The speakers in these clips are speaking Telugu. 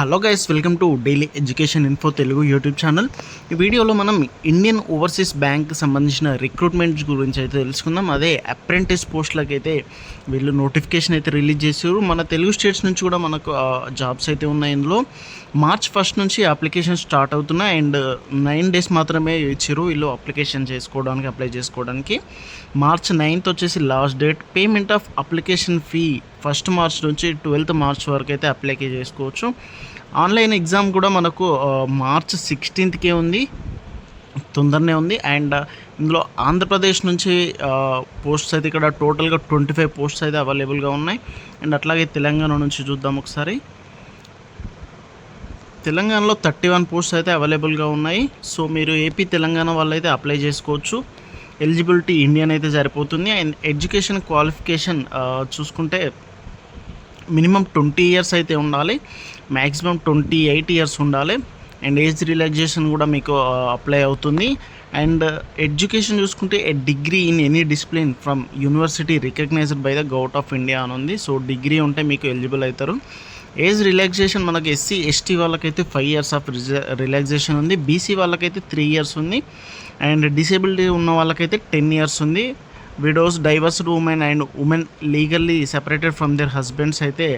Hello guys welcome to Daily Education Info Telugu YouTube channel. ఈ వీడియోలో మనం ఇండియన్ ఓవర్సీస్ బ్యాంక్ సంబంధించిన రిక్రూట్మెంట్ గురించి అయితే తెలుసుకుందాం. అదే అప్రెంటిస్ పోస్ట్లకు అయితే వీళ్ళు నోటిఫికేషన్ అయితే రిలీజ్ చేశారు. మన తెలుగు స్టేట్స్ నుంచి కూడా మనకు జాబ్స్ అయితే ఉన్నాయి ఇందులో. మార్చ్ ఫస్ట్ నుంచి అప్లికేషన్ స్టార్ట్ అవుతున్నాయి. అండ్ నైన్ డేస్ మాత్రమే ఇచ్చారు వీళ్ళు అప్లికేషన్ చేసుకోవడానికి అప్లై చేసుకోవడానికి. మార్చ్ నైన్త్ వచ్చేసి last date. Payment of application fee first March నుంచి ట్వెల్త్ మార్చ్ వరకు అయితే అప్లై చేసుకోవచ్చు. ఆన్లైన్ ఎగ్జామ్ కూడా మనకు మార్చ్ సిక్స్టీన్త్కే ఉంది. తొందరనే ఉంది. అండ్ ఇందులో ఆంధ్రప్రదేశ్ నుంచి పోస్ట్స్ అయితే ఇక్కడ టోటల్గా ట్వంటీ ఫైవ్ పోస్ట్స్ అయితే అవైలబుల్గా ఉన్నాయి. అండ్ అట్లాగే తెలంగాణ నుంచి చూద్దాం ఒకసారి. తెలంగాణలో థర్టీ వన్ పోస్ట్స్ అయితే అవైలబుల్గా ఉన్నాయి. సో మీరు ఏపీ తెలంగాణ వాళ్ళు అయితే అప్లై చేసుకోవచ్చు. ఎలిజిబిలిటీ ఇండియన్ అయితే సరిపోతుంది. అండ్ ఎడ్యుకేషన్ క్వాలిఫికేషన్ చూసుకుంటే మినిమం ట్వంటీ ఇయర్స్ అయితే ఉండాలి. మ్యాక్సిమం ట్వంటీ ఎయిట్ ఇయర్స్ ఉండాలి. అండ్ ఏజ్ రిలాక్సేషన్ కూడా మీకు అప్లై అవుతుంది. అండ్ ఎడ్యుకేషన్ చూసుకుంటే a degree in any discipline from university recognised by the government of India అని ఉంది. సో డిగ్రీ ఉంటే మీకు ఎలిజిబుల్ అవుతారు. ఏజ్ రిలాక్సేషన్ మనకి ఎస్సీ ఎస్టీ వాళ్ళకైతే ఫైవ్ ఇయర్స్ ఆఫ్ రిలాక్సేషన్ ఉంది. బీసీ వాళ్ళకైతే త్రీ ఇయర్స్ ఉంది. అండ్ డిసేబిలిటీ ఉన్న వాళ్ళకైతే టెన్ ఇయర్స్ ఉంది. Widows divorced women and women legally separated from their husbands అయితే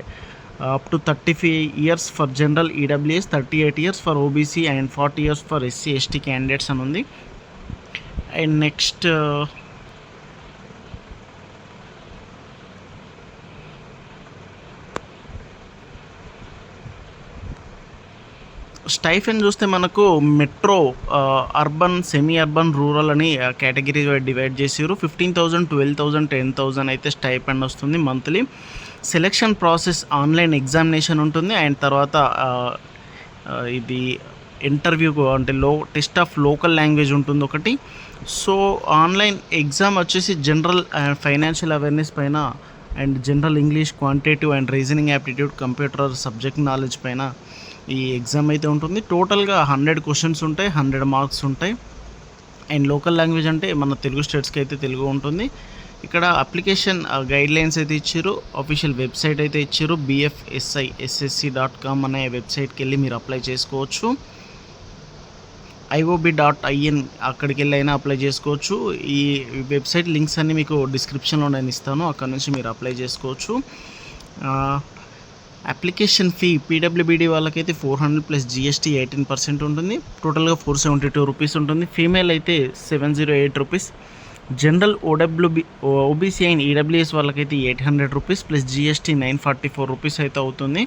up to thirty five years for general EWS thirty eight years for OBC and forty years for SC ST candidates అని ఉంది. అండ్ నెక్స్ట్ స్టైఫెన్ చూస్తే మనకు metro urban semi urban rural అని కేటగిరీ డివైడ్ చేసారు fifteen thousand twelve thousand ten thousand అయితే స్టైఫెండ్ వస్తుంది monthly selection process online examination ఉంటుంది. అండ్ తర్వాత ఇది ఇంటర్వ్యూ అంటే లో టెస్ట్ ఆఫ్ లోకల్ లాంగ్వేజ్ ఉంటుంది ఒకటి. సో ఆన్లైన్ ఎగ్జామ్ వచ్చేసి జనరల్ అండ్ ఫైనాన్షియల్ అవేర్నెస్ పైన and general English quantitative and reasoning aptitude computer subject knowledge పైన ఈ ఎగ్జామ్ అయితే ఉంటుంది. టోటల్గా హండ్రెడ్ క్వశ్చన్స్ ఉంటాయి హండ్రెడ్ మార్క్స్ ఉంటాయి. అండ్ లోకల్ లాంగ్వేజ్ అంటే మన తెలుగు స్టేట్స్కి అయితే తెలుగు ఉంటుంది. ఇక్కడ అప్లికేషన్ గైడ్ లైన్స్ అయితే ఇచ్చారు. అఫీషియల్ వెబ్సైట్ అయితే ఇచ్చారు. బిఎఫ్ఎస్ఐ ఎస్ఎస్సి డాట్ కామ్ అనే వెబ్సైట్కి వెళ్ళి మీరు అప్లై చేసుకోవచ్చు. ఐఓబి డాట్ ఐఎన్ అక్కడికి వెళ్ళి అయినా అప్లై చేసుకోవచ్చు. ఈ వెబ్సైట్ లింక్స్ అన్నీ మీకు డిస్క్రిప్షన్లో నేను ఇస్తాను. అక్కడ నుంచి మీరు అప్లై చేసుకోవచ్చు. అప్లికేషన్ ఫీ పీడబ్ల్యూబీడీ వాళ్ళకైతే four hundred plus GST eighteen percent ఉంటుంది. టోటల్గా ఫోర్ సెవెంటీ టూ రూపీస్ ఉంటుంది. ఫీమేల్ అయితే seven zero eight rupees. General OWB OBC and EWS వాళ్ళకైతే eight hundred rupees plus GST nine forty four rupees అయితే అవుతుంది.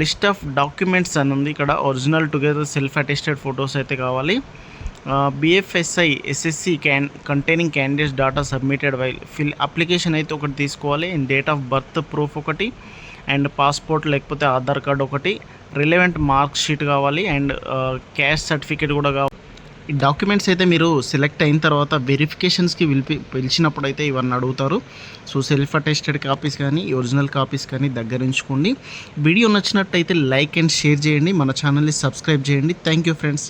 లిస్ట్ ఆఫ్ డాక్యుమెంట్స్ అని ఉంది. ఇక్కడ original together self attested photos అయితే కావాలి. BFSI SSC can containing candidates data submitted why fill application అయితే ఒకటి తీసుకోవాలి. And date of birth proof ఒకటి. అండ్ పాస్పోర్ట్ లేకపోతే ఆధార్ కార్డ్ ఒకటి రిలవెంట్ మార్క్ షీట్ కావాలి అండ్ క్యాష్ సర్టిఫికేట్ కూడా కావాలి ఈ డాక్యుమెంట్స్ అయితే మీరు సెలెక్ట్ అయిన తర్వాత వెరిఫికేషన్స్కి పిలిపి పిలిచినప్పుడు అయితే ఇవన్నీ అడుగుతారు. సో సెల్ఫ్ అటెస్టెడ్ కాపీస్ కానీ ఒరిజినల్ కాపీస్ కానీ దగ్గర ఉంచుకోండి వీడియో నచ్చినట్టయితే లైక్ అండ్ షేర్ చేయండి. మన ఛానల్ని సబ్స్క్రైబ్ చేయండి. Thank you friends.